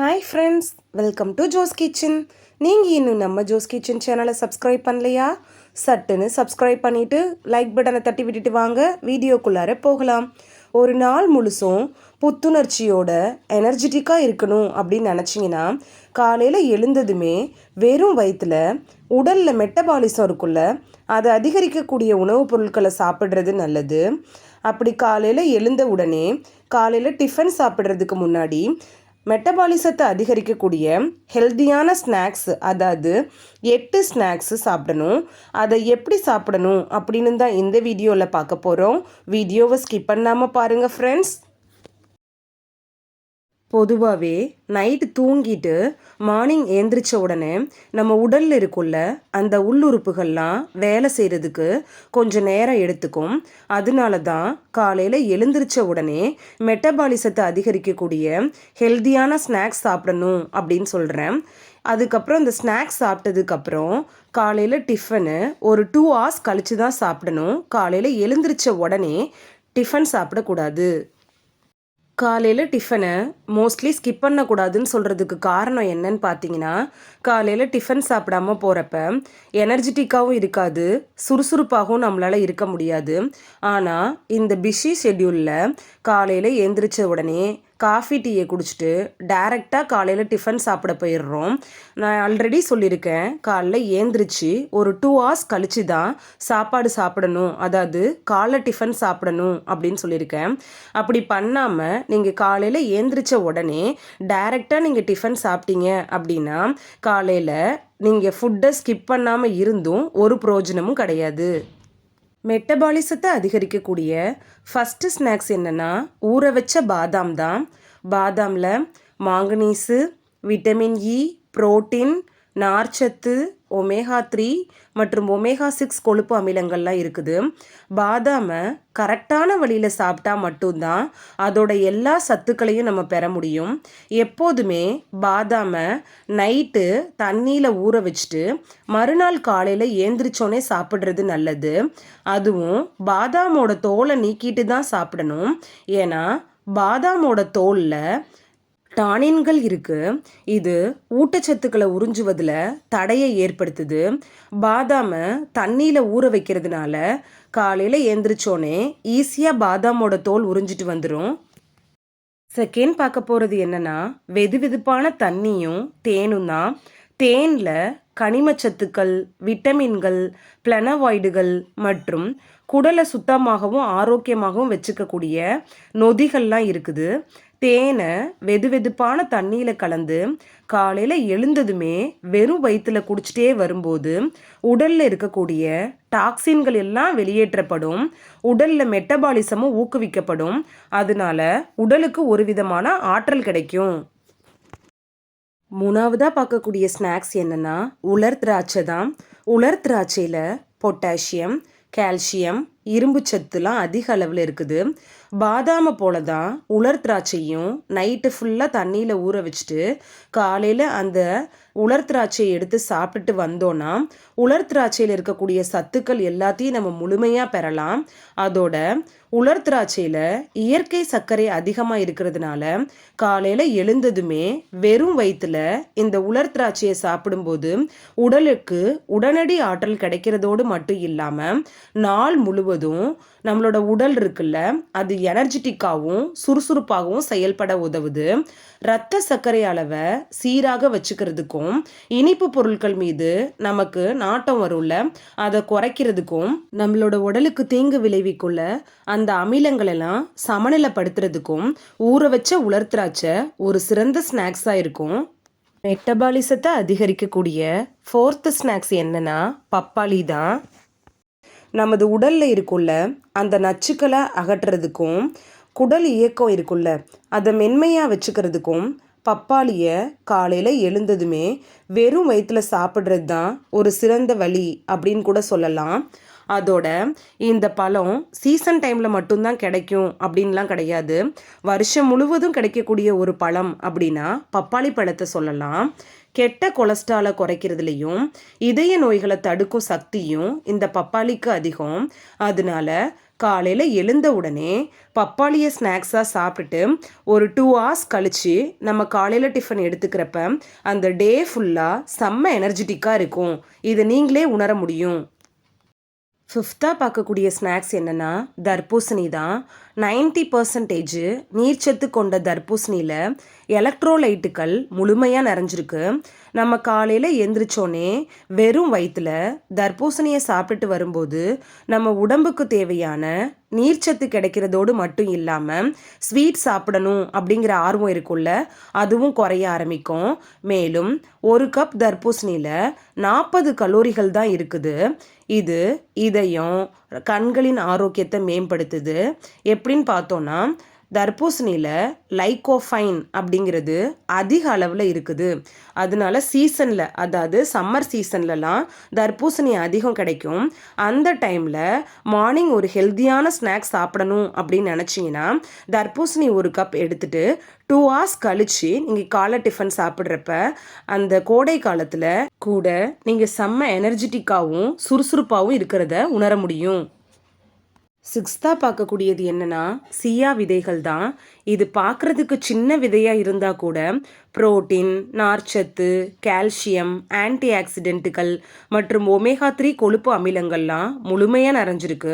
Hi friends welcome to Jo's kitchen நீங்கள் இன்னும் நம்ம ஜோஸ் கிச்சன் சேனலை சப்ஸ்கிரைப் பண்ணலையா? சட்டுன்னு சப்ஸ்கிரைப் பண்ணிவிட்டு லைக் பட்டனை தட்டி விட்டுட்டு வாங்க. வீடியோக்குள்ளார போகலாம். ஒரு நாள் முழுசும் புத்துணர்ச்சியோட எனர்ஜெட்டிக்காக இருக்கணும் அப்படின்னு நினச்சிங்கன்னா காலையில் எழுந்ததுமே வெறும் வயிற்றில் உடலில் மெட்டபாலிசம் இருக்குல்ல அதை அதிகரிக்கக்கூடிய உணவுப் பொருட்களை சாப்பிட்றது நல்லது. அப்படி காலையில் எழுந்த உடனே காலையில் டிஃபன் சாப்பிட்றதுக்கு முன்னாடி மெட்டபாலிசத்தை அதிகரிக்கக்கூடிய ஹெல்த்தியான ஸ்நாக்ஸ் அதாவது எட்டு ஸ்நாக்ஸு சாப்பிடணும். அதை எப்படி சாப்பிடணும் அப்படின்னு தான் இந்த வீடியோவில் பார்க்க போகிறோம் வீடியோவை ஸ்கிப் பண்ணாமல் பாருங்கள் ஃப்ரெண்ட்ஸ் பொதுவாகவே நைட்டு தூங்கிட்டு மார்னிங் ஏந்திரிச்ச உடனே நம்ம உடலில் இருக்குள்ள அந்த உள்ளுறுப்புகள்லாம் வேலை செய்கிறதுக்கு கொஞ்சம் நேரம் எடுத்துக்கும். அதனால தான் காலையில் எழுந்திரிச்ச உடனே மெட்டபாலிசத்தை அதிகரிக்கக்கூடிய ஹெல்த்தியான ஸ்நாக்ஸ் சாப்பிடணும் அப்படின்னு சொல்கிறேன் அதுக்கப்புறம் இந்த ஸ்நாக்ஸ் சாப்பிட்டதுக்கப்புறம் காலையில் டிஃபனு ஒரு டூ ஹவர்ஸ் கழித்து தான் சாப்பிடணும். காலையில் எழுந்திரிச்ச உடனே டிஃபன் சாப்பிடக்கூடாது. காலையில் டிஃபனை மோஸ்ட்லி ஸ்கிப் பண்ணக்கூடாதுன்னு சொல்கிறதுக்கு காரணம் என்னன்னு பார்த்தீங்கன்னா காலையில் டிஃபன் சாப்பிடாம போகிறப்ப எனர்ஜெட்டிக்காகவும் இருக்காது சுறுசுறுப்பாகவும் நம்மளால் இருக்க முடியாது. ஆனால் இந்த பிஸி ஷெட்யூலில் காலையில் எந்திரிச்ச உடனே காஃபி டீயை குடிச்சிட்டு டேரெக்டாக காலையில் டிஃபன் சாப்பிட போயிடுறோம். நான் ஆல்ரெடி சொல்லியிருக்கேன் காலைல ஏந்திரிச்சு ஒரு டூ ஹவர்ஸ் கழித்து தான் சாப்பாடு சாப்பிடணும். அதாவது காலைல டிஃபன் சாப்பிடணும் அப்படின்னு சொல்லியிருக்கேன். அப்படி பண்ணாமல் நீங்கள் காலையில் ஏந்திரிச்ச உடனே டைரெக்டாக நீங்கள் டிஃபன் சாப்பிட்டீங்க அப்படின்னா காலையில் நீங்கள் ஃபுட்டை ஸ்கிப் பண்ணாமல் இருந்தும் ஒரு பிரயோஜனமும் கிடையாது. மெட்டபாலிசத்தை அதிகரிக்கக்கூடிய ஃபஸ்ட்டு ஸ்நாக்ஸ் என்னென்னா ஊற வச்ச பாதாம் தான். பாதாமில் மாங்கனீஸு விட்டமின் இ புரோட்டீன் நார்ச்சத்து ஒமேகா த்ரீ மற்றும் ஒமேகா சிக்ஸ் கொழுப்பு அமிலங்கள்லாம் இருக்குது. பாதாமை கரெக்டான வழியில் சாப்பிட்டா மட்டும்தான் அதோட எல்லா சத்துக்களையும் நம்ம பெற முடியும். எப்போதுமே பாதாமை நைட்டு தண்ணியில் ஊற வச்சுட்டு மறுநாள் காலையில் ஏந்திரிச்சோன்னே சாப்பிட்றது நல்லது. அதுவும் பாதாமோட தோலை நீக்கிட்டு தான் சாப்பிடணும். ஏன்னா பாதாமோட தோலில் டானின்கள் இருக்குது இது ஊட்டச்சத்துக்களை உறிஞ்சுவதில் தடையை ஏற்படுத்துது. பாதாமை தண்ணியில் ஊற வைக்கிறதுனால காலையில் ஏந்திரிச்சோன்னே ஈஸியாக பாதாமோட தோல் உறிஞ்சிட்டு வந்துடும் செகண்ட் பார்க்க போகிறது என்னென்னா வெது வெதுப்பான தண்ணியும் தேனும் தான். தேனில் கனிமச்சத்துக்கள் விட்டமின்கள் பிளனவாய்டுகள் மற்றும் குடலை சுத்தமாகவும் ஆரோக்கியமாகவும் வச்சுக்கக்கூடிய நொதிகள்லாம் இருக்குது. தேனை வெது வெதுப்பான தண்ணியில் கலந்து காலையில் எழுந்ததுமே வெறும் வயிற்றில் குடிச்சிட்டே வரும்போது உடலில் இருக்கக்கூடிய டாக்ஸின்கள் எல்லாம் வெளியேற்றப்படும். உடலில் மெட்டபாலிசமும் ஊக்குவிக்கப்படும். அதனால உடலுக்கு ஒரு விதமான ஆற்றல் கிடைக்கும். மூணாவதாக பார்க்கக்கூடிய ஸ்நாக்ஸ் என்னென்னா உலர் திராட்சை தான். உலர் திராட்சையில் பொட்டாசியம் கால்சியம் இரும்பு சத்துலாம் அதிக அளவில் இருக்குது. பாதாமை போல தான் உலர் திராட்சையும் நைட்டு ஃபுல்லாக தண்ணியில் ஊற வச்சுட்டு காலையில் அந்த உலர் திராட்சையை எடுத்து சாப்பிட்டுட்டு வந்தோன்னா உலர் திராட்சையில் இருக்கக்கூடிய சத்துக்கள் எல்லாத்தையும் நம்ம முழுமையாக பெறலாம். அதோட உலர் திராட்சையில் இயற்கை சர்க்கரை அதிகமாக இருக்கிறதுனால காலையில் எழுந்ததுமே வெறும் வயிற்றில் இந்த உலர் திராட்சையை சாப்பிடும்போது உடலுக்கு உடனடி ஆற்றல் கிடைக்கிறதோடு மட்டும் இல்லாமல் நாள் முழுவதும் நம்மளோட உடல் இருக்குல்ல அது எனர்ஜெட்டிக்காகவும் சுறுசுறுப்பாகவும் செயல்பட உதவுது. இரத்த சர்க்கரை அளவை சீராக வச்சுக்கிறதுக்கும் இனிப்பு பொருட்கள் மீது நமக்கு நாட்டம் வரும்ல அதை குறைக்கிறதுக்கும் நம்மளோட உடலுக்கு தீங்கு விளைவிக்குள்ள அந்த அமிலங்கள் எல்லாம் சமநிலைப்படுத்துறதுக்கும் ஊற வச்ச உலர்திராட்சை ஒரு சிறந்த ஸ்நாக்ஸாக இருக்கும். மெட்டபாலிசத்தை அதிகரிக்கக்கூடிய ஃபோர்த்து ஸ்நாக்ஸ் என்னன்னா பப்பாளி தான். நமது உடலில் இருக்குள்ள அந்த நச்சுக்களை அகற்றுறதுக்கும் குடல் இயக்கம் இருக்குல்ல அதை மென்மையாக வச்சுக்கிறதுக்கும் பப்பாளியை காலையில் எழுந்ததுமே வெறும் வயிற்றில் சாப்பிட்றது தான் ஒரு சிறந்த வழி அப்படின்னு கூட சொல்லலாம். அதோட இந்த பழம் சீசன் டைமில் மட்டும்தான் கிடைக்கும் அப்படின்லாம் கிடையாது. வருஷம் முழுவதும் கிடைக்கக்கூடிய ஒரு பழம் அப்படின்னா பப்பாளி பழத்தை சொல்லலாம். கெட்ட கொலஸ்ட்ராலை குறைக்கிறதுலையும் இதய நோய்களை தடுக்கும் சக்தியும் இந்த பப்பாளிக்கு அதிகம். அதனால காலையில் எழுந்த உடனே பப்பாளியை ஸ்நாக்ஸாக சாப்பிட்டுட்டு ஒரு டூ ஹவர்ஸ் கழித்து நம்ம காலையில் டிஃபன் எடுத்துக்கிறப்ப அந்த டே ஃபுல்லாக செம்ம எனர்ஜெட்டிக்காக இருக்கும். இதை நீங்களே உணர முடியும். ஃபிஃப்த்தாக பார்க்கக்கூடிய ஸ்நாக்ஸ் என்னென்னா தர்பூசணி தான் நைன்டி பர்சன்டேஜ் நீர்ச்சத்து கொண்ட தர்பூசணியில் எலக்ட்ரோலைட்டுகள் முழுமையாக நிறைஞ்சிருக்கு. நம்ம காலையில் எந்திரிச்சோன்னே வெறும் வயிற்றில் தர்பூசணியை சாப்பிட்டுட்டு வரும்போது நம்ம உடம்புக்கு தேவையான நீர்ச்சத்து கிடைக்கிறதோடு மட்டும் இல்லாமல் ஸ்வீட் சாப்பிடணும் அப்படிங்கிற ஆர்வம் இருக்குல்ல அதுவும் குறைய ஆரம்பிக்கும். மேலும் ஒரு கப் தர்பூசணியில் நாற்பது கலோரிகள் தான் இருக்குது. இது இதயம் கண்களின் ஆரோக்கியத்தை மேம்படுத்துது. எப்படின்னு பார்த்தோன்னா தர்பூசணியில் லைகோஃபைன் அப்படிங்கிறது அதிக அளவில் இருக்குது. அதனால சீசனில் அதாவது சம்மர் சீசன்லலாம் தர்பூசணி அதிகம் கிடைக்கும். அந்த டைமில் மார்னிங் ஒரு ஹெல்த்தியான ஸ்நாக்ஸ் சாப்பிடணும் அப்படின்னு நினச்சிங்கன்னா தர்பூசணி ஒரு கப் எடுத்துகிட்டு டூ ஹவர்ஸ் கழித்து நீங்கள் காலை டிஃபன் சாப்பிட்றப்ப அந்த கோடை காலத்தில் கூட நீங்கள் செம்ம எனர்ஜெட்டிக்காகவும் சுறுசுறுப்பாகவும் இருக்கிறத உணர முடியும். சிக்ஸ்த்தாக பார்க்கக்கூடியது என்னன்னா சியா விதைகள் தான். இது பார்க்குறதுக்கு சின்ன விதையாக இருந்தால் கூட புரோட்டீன் நார்ச்சத்து கால்சியம் ஆன்டி ஆக்சிடென்ட்டுகள் மற்றும் ஒமேகா த்ரீ கொழுப்பு அமிலங்கள்லாம் முழுமையாக நிறைஞ்சிருக்கு.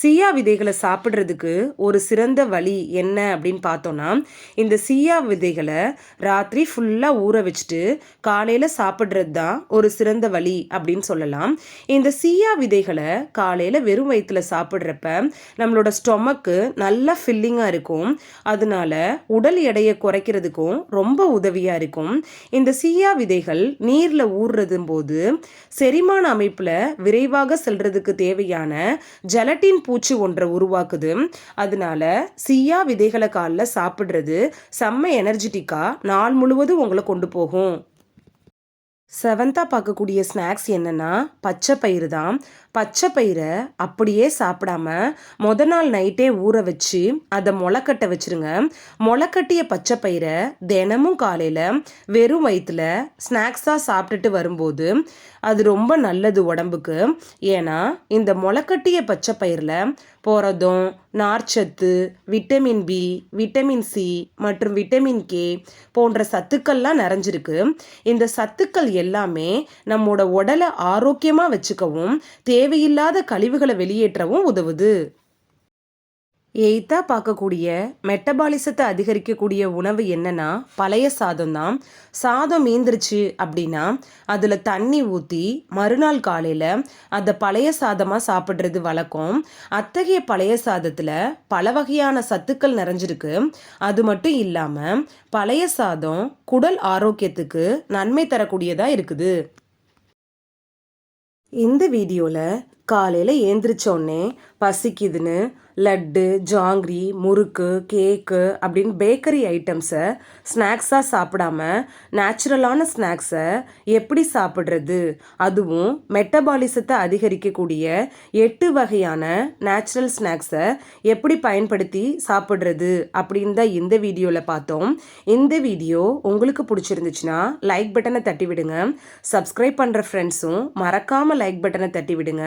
சியா விதைகளை சாப்பிட்றதுக்கு ஒரு சிறந்த வழி என்ன அப்படின்னு பார்த்தோன்னா இந்த சியா விதைகளை ராத்திரி ஃபுல்லாக ஊற வச்சுட்டு காலையில் சாப்பிட்றது தான் ஒரு சிறந்த வழி அப்படின்னு சொல்லலாம். இந்த சியா விதைகளை காலையில் வெறும் வயிற்றில் சாப்பிட்றப்ப நம்மளோட ஸ்டொமக்கு நல்லா ஃபில்லிங்காக இருக்கும். அதனால உடல் எடையை குறைக்கிறதுக்கும் ரொம்ப உதவி உதவியாக இருக்கும். இந்த சீயா விதைகள் நீரில் ஊறுறதும் போது செரிமான அமைப்பில் விரைவாக செல்றதுக்கு தேவையான ஜெலட்டின் பூச்சி ஒன்றை உருவாக்குது. அதனால சீயா விதைகளை காலில் சாப்பிட்றது செம்ம எனர்ஜெட்டிக்காக நாள் முழுவதும் உங்களை கொண்டு போகும். செவன்த்தாக பார்க்கக்கூடிய ஸ்நாக்ஸ் என்னென்னா பச்சை பயிறு தான் பச்சை பயிரை அப்படியே சாப்பிடாம மொத நாள் நைட்டே ஊற வச்சு அதை முளைக்கட்ட வச்சுருங்க. முளைக்கட்டிய பச்சை பயிரை தினமும் காலையில் வெறும் வயிற்றில் ஸ்நாக்ஸாக சாப்பிட்டுட்டு வரும்போது அது ரொம்ப நல்லது உடம்புக்கு. ஏன்னா இந்த முளைக்கட்டிய பச்சை பயிரில் புரதம் நார்ச்சத்து விட்டமின் பி விட்டமின் சி மற்றும் விட்டமின் கே போன்ற சத்துக்கள்லாம் நிறைஞ்சிருக்கு. இந்த சத்துக்கள் எல்லாமே நம்மோட உடலை ஆரோக்கியமாக வச்சுக்கவும் தேவையில்லாத கழிவுகளை வெளியேற்றவும் உதவுது. எய்த்தா பார்க்கக்கூடிய மெட்டபாலிசத்தை அதிகரிக்கக்கூடிய உணவு என்னன்னா பழைய சாதம் தான் சாதம் மீந்துருச்சு அப்படின்னா அதில் தண்ணி ஊற்றி மறுநாள் காலையில் அதை பழைய சாதமாக சாப்பிட்றது வழக்கம். அத்தகைய பழைய சாதத்தில் பல வகையான சத்துக்கள் நிறைஞ்சிருக்கு. அது மட்டும் இல்லாமல் பழைய சாதம் குடல் ஆரோக்கியத்துக்கு நன்மை தரக்கூடியதாக இருக்குது. இந்த வீடியோவில் காலையில் ஏந்திரிச்சோடனே பசிக்குதுன்னு லட்டு ஜாங்கிரி முறுக்கு கேக்கு அப்படின்னு பேக்கரி ஐட்டம்ஸை ஸ்நாக்ஸாக சாப்பிடாம நேச்சுரலான ஸ்நாக்ஸை எப்படி சாப்பிட்றது? அதுவும் மெட்டபாலிசத்தை அதிகரிக்கக்கூடிய எட்டு வகையான நேச்சுரல் ஸ்நாக்ஸை எப்படி பயன்படுத்தி சாப்பிட்றது அப்படின்னு தான் இந்த வீடியோவில் பார்த்தோம். இந்த வீடியோ உங்களுக்கு பிடிச்சிருந்துச்சுன்னா லைக் பட்டனை தட்டி விடுங்க சப்ஸ்கிரைப் பண்ணுற ஃப்ரெண்ட்ஸும் மறக்காமல் லைக் பட்டனை தட்டி விடுங்க